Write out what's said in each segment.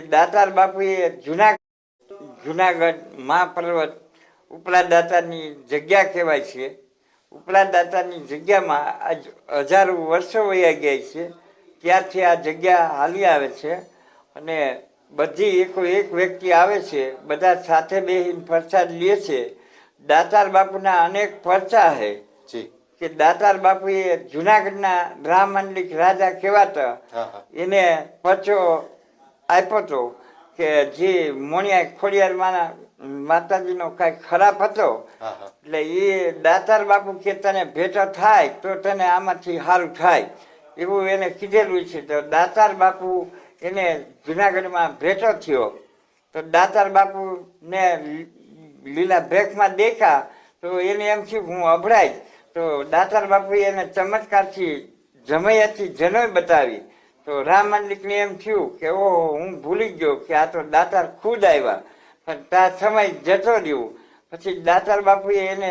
કે દાતાર બાપુએ જુના જુનાગઢ મહાપર્વત ઉપલા દાતાની જગ્યા કહેવાય છે. ઉપલા દાતાની જગ્યામાં આજ હજારો વર્ષો વયા ગયા છે. ત્યારથી આ જગ્યા હાલી આવે છે અને બધી એકો એક વ્યક્તિ આવે છે બધા સાથે બેસીને પ્રસાદ લે છે. દાતાર બાપુના અનેક પરચા છે કે દાતાર બાપુએ જુનાગઢના બ્રાહ્મણલિક રાજા કહેવાતા. એને પરચો આપ્યો હતો કે જે મોણિયા ખોડિયાર માતાજીનો કાંઈ ખરાબ હતો એટલે એ દાતાર બાપુ કે તને ભેટો થાય તો તને આમાંથી સારું થાય. એવું એને કીધેલું છે. તો દાતાર બાપુ એને જુનાગઢમાં ભેટો થયો. તો દાતાર બાપુ ને લીલા ભેખમાં દેખા તો એને એમ થયું હું અભડાય. તો દાતાર બાપુએ એને ચમત્કારથી જમૈયાથી જનોય બતાવી. તો રામ મંદિરને એમ થયું કે ઓહો હું ભૂલી ગયો કે આ તો દાતાર ખુદ આવ્યા. પણ ત્યાં સમય જતો રહ્યો. પછી દાતાર બાપુએ એને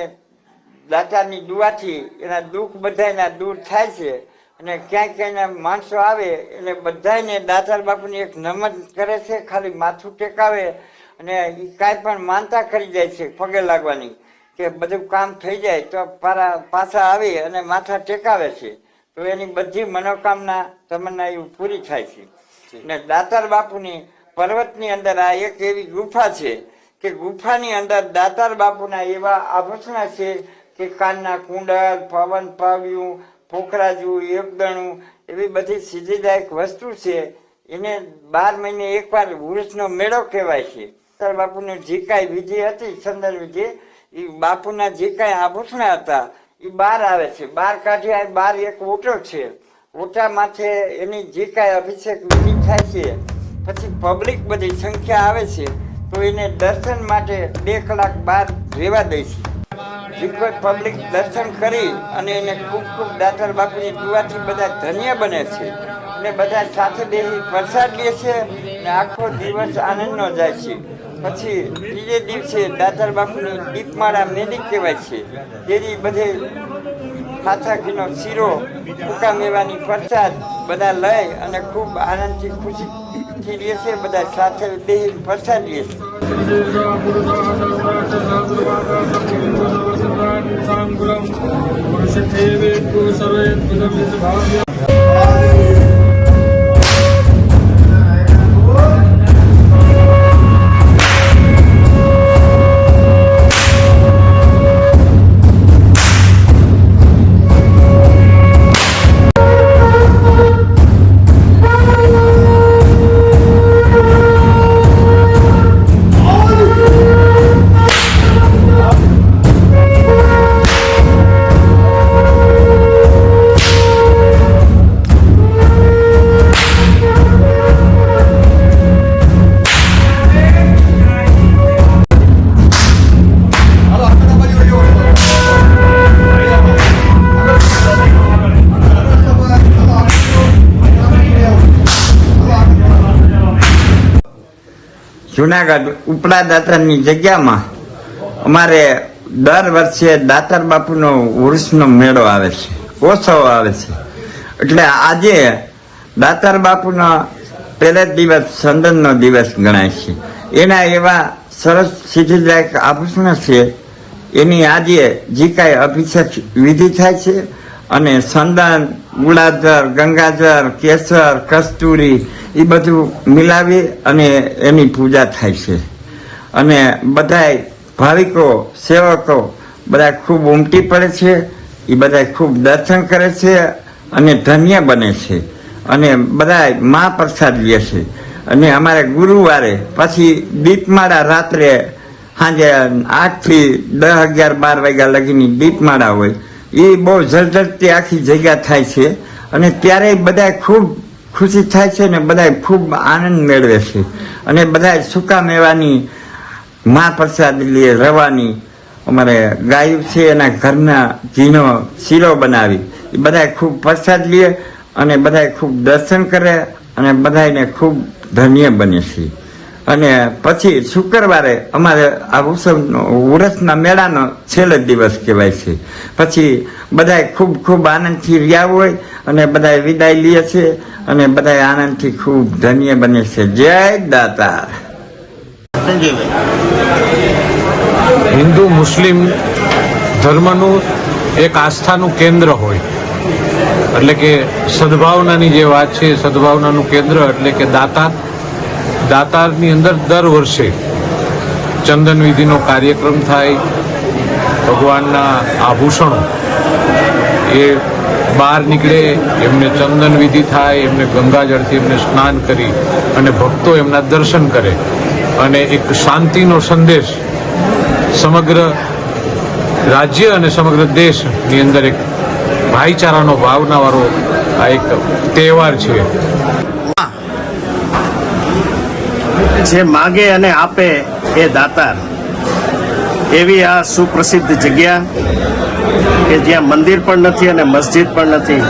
દાતારની દુઆથી એના દુઃખ બધાયના દૂર થાય છે અને ક્યાંય ક્યાંયના માણસો આવે એટલે બધાયને દાતાર બાપુની એક નમન કરે છે, ખાલી માથું ટેકાવે અને એ કાંઈ પણ માનતા કરી જાય છે પગે લાગવાની કે બધું કામ થઈ જાય તો પારા પાછા આવે અને માથા ટેકાવે છે. તો એની બધી મનોકામના તમન્ના એવું પૂરી થાય છે. ને દાતાર બાપુની પર્વતની અંદર આ એક એવી ગુફા છે કે ગુફાની અંદર દાતાર બાપુના એવા આભૂષણા છે કે કાનના કુંડળ પવન પાવ્યું ફોકરાજુ એકદણું એવી બધી સિદ્ધિદાયક વસ્તુ છે. એને બાર મહિને એકવાર વૃક્ષનો મેળો કહેવાય છે. દાતાર બાપુની જે કાંઈ વિધિ હતી સંદર વિધિ એ બાપુના જે કાંઈ આભૂષણા હતા એ બહાર આવે છે. બહાર કાઢ્યા બહાર એક ઓટો છે. ઓટા માથે એની જે કાંઈ અભિષેક વિધિ થાય છે. પછી પબ્લિક બધી સંખ્યા આવે છે. તો એને દર્શન માટે બે કલાક બહાર રહેવા દે છે. પબ્લિક દર્શન કરી અને એને ખૂબ ખૂબ દાતર બાપુની દુવાથી બધા ધન્ય બને છે. અને બધા સાથે બેસી પ્રસાદ લે છે અને આખો દિવસ આનંદનો જાય છે. પછી ત્રીજે દિવસે દાતાર બાપુની દીપમાળા મેદી કહેવાય છે તેની બધે માથાકીનો શીરો ઉકા મેવાની પ્રસાદ બધા લઈ અને ખૂબ આનંદથી ખુશીથી રહેશે બધા સાથે બેસી પ્રસાદ લે છે જુનાગઢ ઉપલા દાતરની જગ્યામાં અમારે દર વર્ષે દાતાર બાપુનો વૃક્ષનો મેળો આવે છે ઓછો આવે છે. એટલે આજે દાતર બાપુનો પહેલો દિવસ સંદનનો દિવસ ગણાય છે. એના એવા સરસ સિદ્ધિદાયક આભૂષણ છે, એની આજે જે કાંઈ અભિષેક વિધિ થાય છે અને સંદન, ગુળાધર ગંગાજર કેસર, કસ્તુરી એ બધું મિલાવી અને એની પૂજા થાય છે. અને બધાય ભાવિકો, સેવકો બધા ખૂબ ઉમટી પડે છે એ બધા ખૂબ દર્શન કરે છે અને ધન્ય બને છે. અને બધા મહાપ્રસાદ લે છે. અને અમારે ગુરુવારે પછી દીપમાળા રાત્રે સાંજે આઠથી દસ અગિયાર બાર વાગ્યા લગીની દીપમાળા હોય એ બહુ ઝરઝરતી આખી જગ્યા થાય છે અને ત્યારે બધા ખૂબ ખુશી થાય છે ને બધા ખૂબ આનંદ મેળવે છે. અને બધા સૂકા મેવાની, મા પ્રસાદ લે રવાની, અમારે ગાયું છે એના ઘરના ઝીણો શીરો બનાવી. એ બધા ખૂબ પ્રસાદ લે અને બધા ખૂબ દર્શન કરે અને બધાને ખૂબ ધન્ય બને છે. અને પછી શુક્રવારે અમારે આ ઉત્સવનો ઉરસના મેળાનો છેલ્લો દિવસ કહેવાય છે. પછી બધાય ખૂબ ખૂબ આનંદથી રહ્યા હોય અને બધાય વિદાય લીએ છે અને બધાય આનંદથી ખૂબ ધન્ય બને છે. જય દાતા હિન્દુ, મુસ્લિમ ધર્મનું એક આસ્થાનું કેન્દ્ર હોય. એટલે કે સદભાવનાની જે વાત છે, સદભાવનાનું કેન્દ્ર એટલે કે દાતાર દાતારની અંદર દર વર્ષે ચંદન વિધિનો કાર્યક્રમ થાય, ભગવાનના આભૂષણો, એ બહાર નીકળે, એમને ચંદન વિધિ થાય, એમને ગંગાજળથી એમને સ્નાન કરી અને ભક્તો એમના દર્શન કરે. અને એક શાંતિનો સંદેશ સમગ્ર રાજ્ય અને સમગ્ર દેશની અંદર એક ભાઈચારાનો, ભાવનાવાળો આ એક તહેવાર છે. જે માગે અને આપે એ દાતાર. એવી આ સુપ્રસિદ્ધ જગ્યા કે જ્યાં મંદિર પણ નથી અને મસ્જિદ પણ નથી.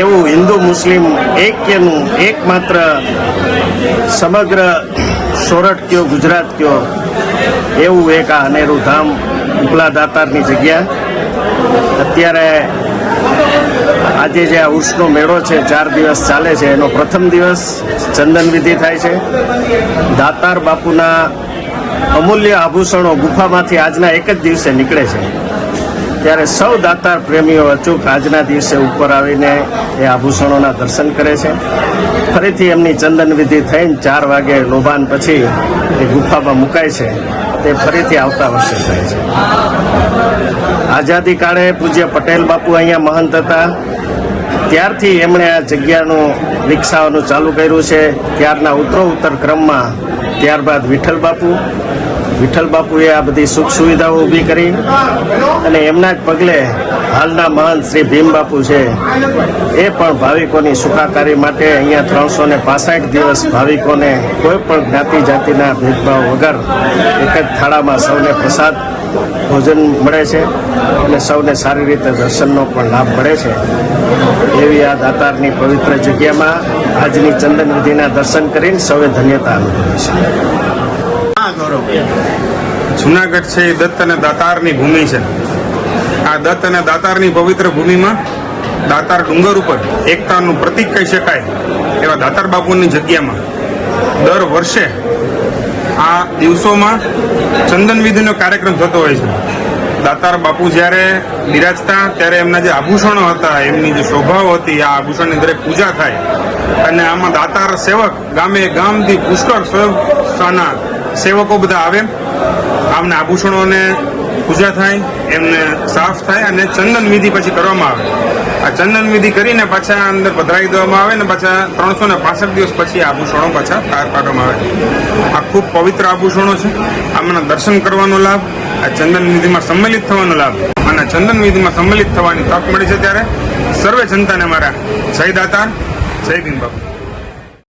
એવું હિન્દુ મુસ્લિમ એક્યનું એકમાત્ર સમગ્ર સોરઠ કયો, ગુજરાત કયો, એવું એક આ અનેરું ધામ ઉપલા દાતારની જગ્યા. અત્યારે આજે જે આ ઉષ્ણો મેળો છે, ચાર દિવસ ચાલે છે. એનો પ્રથમ દિવસ ચંદન વિધિ થાય છે. દાતાર બાપુના અમૂલ્ય આભૂષણો ગુફામાંથી આજના એક જ દિવસે નીકળે છે. ત્યારે સૌ દાતાર પ્રેમીઓ અચૂક આજના દિવસે ઉપર આવીને એ આભૂષણોના દર્શન કરે છે. ફરીથી એમની ચંદન વિધિ થઈને ચાર વાગે લોભાન પછી એ ગુફામાં મુકાય છે. તે ફરીથી આવતા વર્ષે થાય છે. આઝાદી કાળે પૂજ્ય પટેલ બાપુ અહીંયા મહંત હતા. ત્યારથી એમણે આ જગ્યાનું વિકસાવવાનું ચાલુ કર્યું છે. ત્યારના ઉત્તરો ઉત્તર ક્રમમાં ત્યારબાદ વિઠ્ઠલ બાપુ. વિઠ્ઠલ બાપુએ આ બધી સુખ સુવિધાઓ ઊભી કરી અને એમના જ પગલે હાલના મહંત શ્રી ભીમ બાપુ છે. એ પણ ભાવિકોની સુખાકારી માટે અહીંયા ત્રણસો ને પાસઠ દિવસ ભાવિકોને કોઈ પણ જ્ઞાતિ જાતિના ભેદભાવ વગર એક જ થાળામાં સૌને પ્રસાદ ભોજન મળે છે અને સૌને સારી રીતે દર્શનનો પણ લાભ મળે છે. એવી આ દાતારની પવિત્ર જગ્યામાં આજની ચંદન વિધિના દર્શન કરીને સૌએ ધન્યતા અનુભવી છે. જુનાગઢ છે એ દત્ત અને દાતારની ભૂમિ છે. આ દત્ત અને દાતારની પવિત્ર ભૂમિમાં દાતાર ડુંગર ઉપર એકતાનું પ્રતીક કહી શકાય એવા દાતાર બાપુની જગ્યામાં દર વર્ષે આ દિવસોમાં ચંદન વિધિનો કાર્યક્રમ થતો હોય છે. દાતાર બાપુ જ્યારે બિરાજતા ત્યારે એમના જે આભૂષણો હતા, એમની જે શોભાઓ હતી, આ આભૂષણની દરેક પૂજા થાય. અને આમાં દાતાર સેવક, ગામે ગામથી પુષ્કળ સ્વયંના સેવકો બધા આવે. આમને આભૂષણોને પૂજા થાય, એમને સાફ થાય અને ચંદન વિધિ પછી કરવામાં આવે. આ ચંદન વિધિ કરીને પાછા અંદર પધરાવી દેવામાં આવે ને પાછા ત્રણસો ને પાસઠ દિવસ પછી આભૂષણો પાછા તાર પાડવામાં આવે આ ખૂબ પવિત્ર આભૂષણો છે. આમના દર્શન કરવાનો લાભ, આ ચંદન વિધિમાં સંમેલિત થવાનો લાભ, અને ચંદન વિધિમાં સંમેલિત થવાની તક મળી છે ત્યારે. સર્વે જનતાને મારા જય દાતા જય ભીમ બાપુ